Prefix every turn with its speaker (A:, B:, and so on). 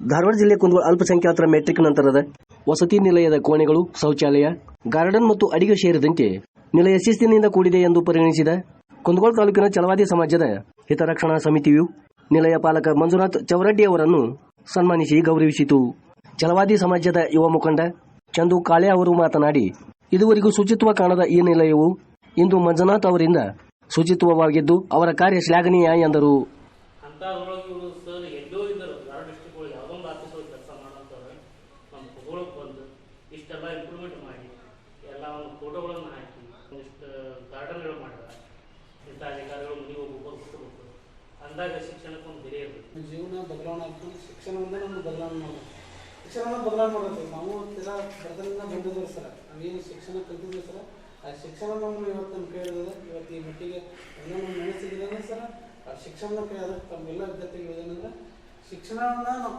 A: ಧಾರವಾಡ ಜಿಲ್ಲೆ ಕುಂದಗೋಳ ಅಲ್ಪಸಂಖ್ಯಾತರ ಮೆಟ್ರಿಕ್ ನಂತರದ ವಸತಿ ನಿಲಯದ ಕೋಣೆಗಳು, ಶೌಚಾಲಯ, ಗಾರ್ಡನ್ ಮತ್ತು ಅಡಿಗೆ ಸೇರಿದಂತೆ ನಿಲಯ ಶಿಸ್ತಿನಿಂದ ಕೂಡಿದೆ ಎಂದು ಪರಿಗಣಿಸಿದ ಕುಂದಗೋಳ ತಾಲೂಕಿನ ಚಲವಾದಿ ಸಮಾಜದ ಹಿತರಕ್ಷಣಾ ಸಮಿತಿಯು ನಿಲಯ ಪಾಲಕ ಮಂಜುನಾಥ್ ಚೌರಡ್ಡಿ ಅವರನ್ನು ಸನ್ಮಾನಿಸಿ ಗೌರವಿಸಿತು. ಚಲವಾದಿ ಸಮಾಜದ ಯುವ ಮುಖಂಡ ಚಂದು ಕಾಳೆ ಅವರು ಮಾತನಾಡಿ, ಇದುವರೆಗೂ ಶುಚಿತ್ವ ಕಾಣದ ಈ ನಿಲಯವು ಇಂದು ಮಂಜುನಾಥ್ ಅವರಿಂದ ಶುಚಿತ್ವವಾಗಿದ್ದು ಅವರ ಕಾರ್ಯ ಶ್ಲಾಘನೀಯ ಎಂದರು.
B: ಅಂಥದ್ರೊಳಗೆ ಇವರು ಸರ್ ಎಲ್ಲೋ ಇದ್ದರು. ಧಾರವಾಡ ಡಿಸ್ಟಿಕ್ ಒಳಗೆ ಯಾವ್ದೊಂದು ಆಫೀಸ್ ಒಳಗೆ ಕೆಲಸ ಮಾಡೋಂಥವ್ರು ನಮ್ಮ ಕುಗೊಳಕ್ಕೆ ಬಂದು ಇಷ್ಟೆಲ್ಲ ಇಂಪ್ರೂವ್ಮೆಂಟ್ ಮಾಡಿ, ಎಲ್ಲ ಒಂದು ಫೋಟೋಗಳನ್ನು ಹಾಕಿ, ಒಂದಿಷ್ಟು ಗಾರ್ಡನ್ಗಳು ಮಾಡಿದ್ರೆ ಇಂಥ ಅಧಿಕಾರಿಗಳು ಮನೆಗೆ ಹೋಗಿ ಬಿಟ್ಟಬೇಕು ಅಂದಾಗ ಶಿಕ್ಷಣಕ್ಕೆ ಒಂದು ಬೆಲೆ ಇರಬೇಕು.
C: ಜೀವನ ಬದಲಾವಣೆ ಆಗ್ತದೆ ಶಿಕ್ಷಣದಿಂದ ನಮ್ಮ ಬದಲಾವಣೆ ಮಾಡೋದು ಶಿಕ್ಷಣವನ್ನು ಬದಲಾವಣೆ ಮಾಡೋದು ನಾವು ಎಲ್ಲ ಬಡತನದಿಂದ ಬಂದಿದ್ರು ಸರ್. ನಾವೇನು ಶಿಕ್ಷಣ ಕಲ್ತಿದ್ದೀವಿ ಸರ. ಆ ಶಿಕ್ಷಣ ನಮ್ಮನ್ನು ಇವತ್ತು ನಮ್ಮ ಕೇಳಿದ್ರೆ ಇವತ್ತು ಈ ಮಟ್ಟಿಗೆ ನಮ್ಮ ನೆನೆಸಿದ್ರೆ ಸರ್. ಆ ಶಿಕ್ಷಣ ಕೈ ಅದಕ್ಕೆ ತಮ್ಮೆಲ್ಲ ವಿದ್ಯಾರ್ಥಿಗಳು ಏನಂದ್ರೆ ಶಿಕ್ಷಣವನ್ನು ನಾವು